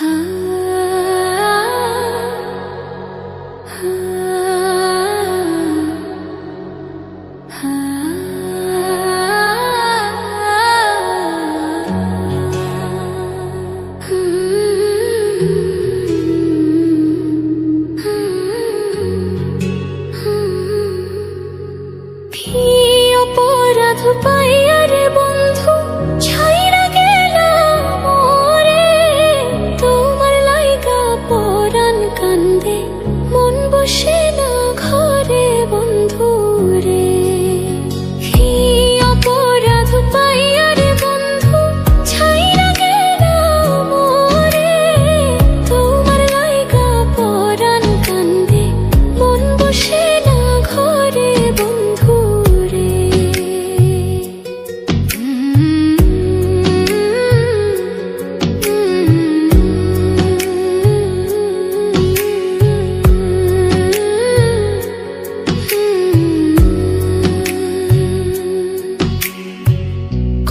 啊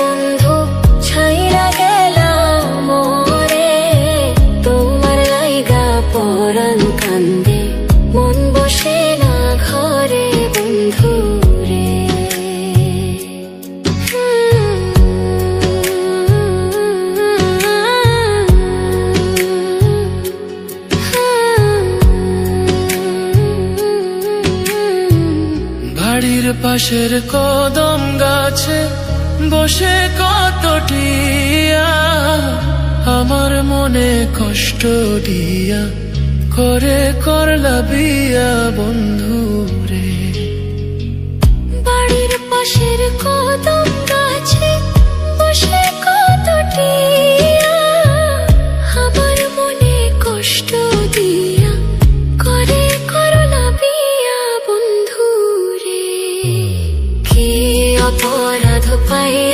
বন্ধু ছাইরা মোরে। তোমার লাইগা কান্দে মন বসে না ঘরে বন্ধু রে। পাশের কদম গাছে বসে কত টিয়া আমার মনে কষ্ট দিয়া। করে করলা বিয়া বন্ধু রে বাড়ির পাশের কদম Why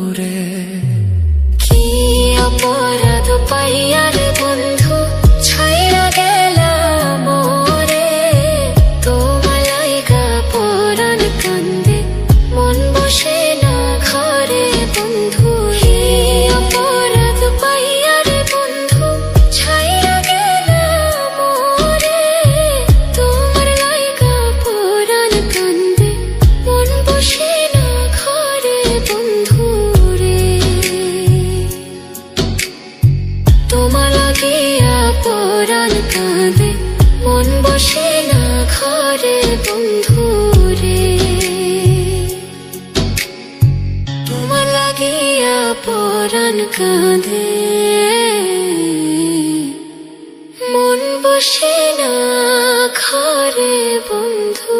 অপরাধ পাইয়া তোমার লাগিয়া পরাণ কাঁদে মন বসে না ঘরে বন্ধু রে তোমার লাগিয়া পরাণ কাঁদে মন বসে না ঘরে বন্ধু